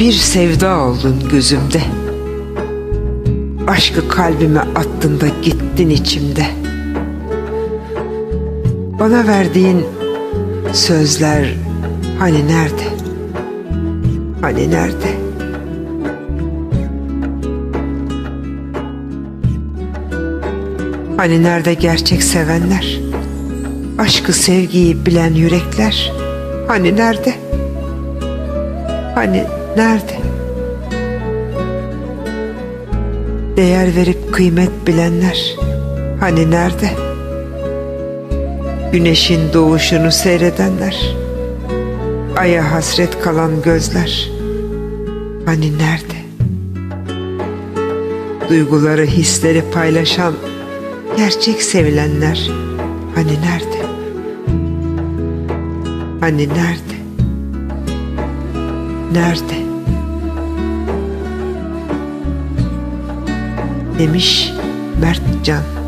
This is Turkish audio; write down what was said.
Bir sevda oldun gözümde. Aşkı kalbime attın da gittin içimde. Bana verdiğin sözler hani nerede? Hani nerede? Hani nerede gerçek sevenler? Aşkı sevgiyi bilen yürekler? Hani nerede? Hani nerede? Değer verip kıymet bilenler? Hani nerede? Güneşin doğuşunu seyredenler? Aya hasret kalan gözler? Hani nerede? Duyguları, hisleri paylaşan gerçek sevilenler hani nerede? Hani nerede? Nerede? Demiş Mert Can.